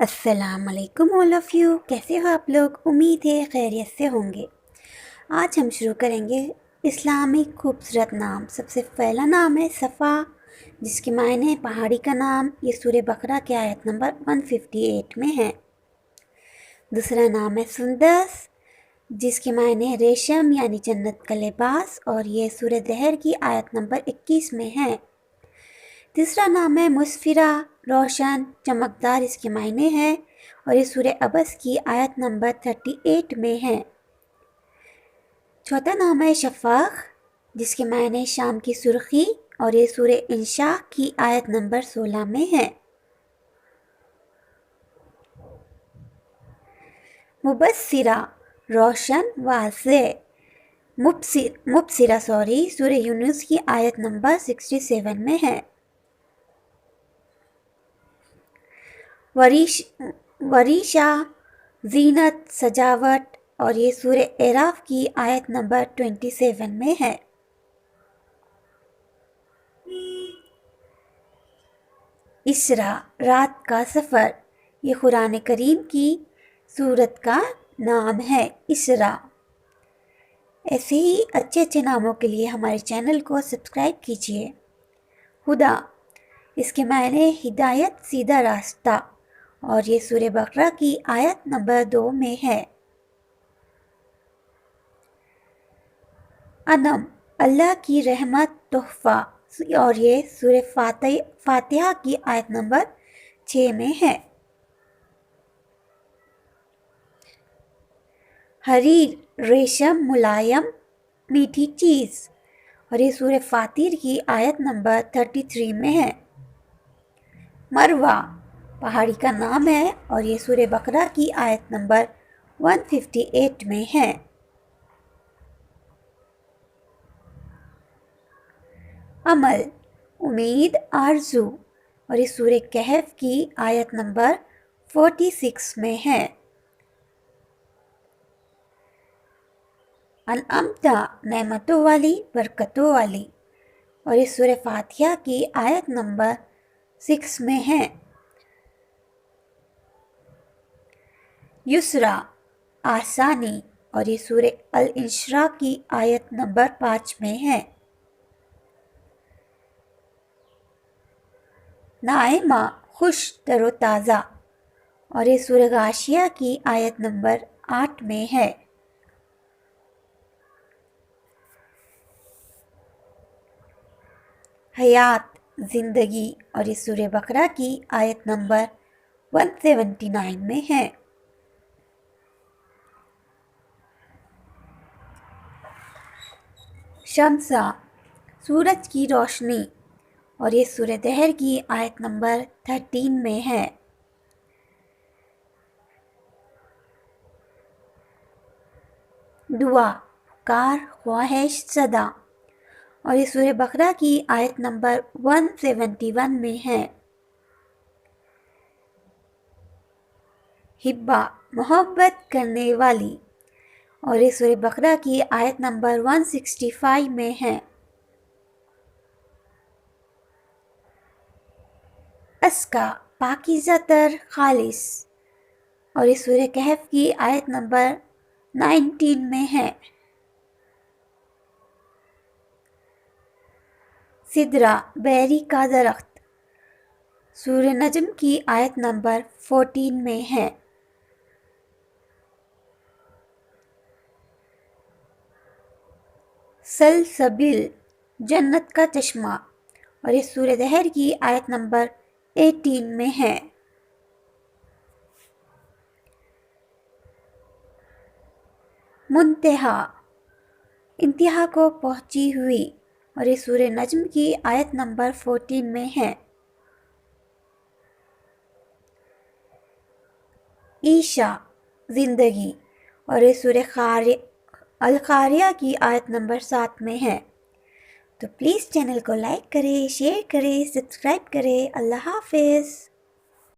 अस्सलाम वालेकुम all of you कैसे हो आप लोग? उम्मीद है खैरियत से होंगे। आज हम शुरू करेंगे इस्लामिक खूबसूरत नाम। सबसे पहला नाम है सफ़ा, जिसके मायने पहाड़ी का नाम। ये सूर्य बकरा के आयत नंबर 158 में है। दूसरा नाम है सुंदस, जिसके मायने रेशम यानी जन्नत का लिबास और ये सूर्य दहर की आयत नंबर 21 में है। तीसरा नाम है मुस्फिरा, रोशन, चमकदार इसके मायने हैं और ये सूर्य अबस की आयत नंबर थर्टी एट में है। चौथा नाम है शफाक जिसके मायने शाम की सुर्खी और ये सूर्य इंशा की आयत नंबर सोलह में है। मुबसरा रोशन वासे मुबसरा सॉरी, सूर्य यूनुस की आयत नंबर सिक्सटी सेवन में है। वरीश, वरीशा, जीनत, सजावट और ये सूर्य एराफ की आयत नंबर ट्वेंटी सेवन में है। इसरा, रात का सफ़र, ये कुरान करीम की सूरत का नाम है, इसरा। ऐसे ही अच्छे अच्छे नामों के लिए हमारे चैनल को सब्सक्राइब कीजिए। खुदा इसके मायने हिदायत सीधा रास्ता। और ये सूर्य बकरा की आयत नंबर दो में है। अनम, अल्लाह की रहमत, तोहफा, और ये सूर्य फातिह, फातिहा की आयत नंबर छ में है। हरीर, रेशम, मुलायम, मीठी चीज़, और ये सूर्य फातिर की आयत नंबर थर्टी थ्री में है। मरवा पहाड़ी का नाम है और ये सूर्य बकरा की आयत नंबर 158 में है। अमल, उम्मीद, आरज़ू और ये सूर्य कहफ की आयत नंबर 46 में है। अनअमता नमतों वाली, बरकतों वाली और ये सूर्य फातिहा की आयत नंबर सिक्स में है। युसरा, आसानी और ये सूर्य अल इंशरा की आयत नंबर पाँच में है। नायमा खुश, तरोताज़ा और ये सूर्य गाशिया की आयत नंबर आठ में है। हयात, ज़िंदगी और ये सूर्य बकरा की आयत नंबर 179 में है। शमसा, सूरज की रोशनी और ये सूर्य दहर की आयत नंबर थर्टीन में है। दुआ कार ख्वाहिश, सदा और ये सूर्य बकरा की आयत नंबर 171 में है। हिब्बा, मोहब्बत करने वाली और ये सूर्य बकरा की आयत नंबर 165 में है। अस्का पाकिज़ा तर खालिस और ये सूर्य कहफ की आयत नंबर 19 में है। सिदरा बैरी का दरख्त सूर्य नजम की आयत नंबर 14 में है। सलसबिल, जन्नत का चश्मा। और ये सूर्य दहर की आयत नंबर 18 में है। मुंतहा, इंतहा को पहुँची हुई और ये सूर्य नजम की आयत नंबर 14 में है। ईशा, ज़िंदगी। और ये सूर्य खार अलखारिया की आयत नंबर सात में है। तो प्लीज़ चैनल को लाइक करें, शेयर करें, सब्सक्राइब करें। अल्लाह हाफिज़।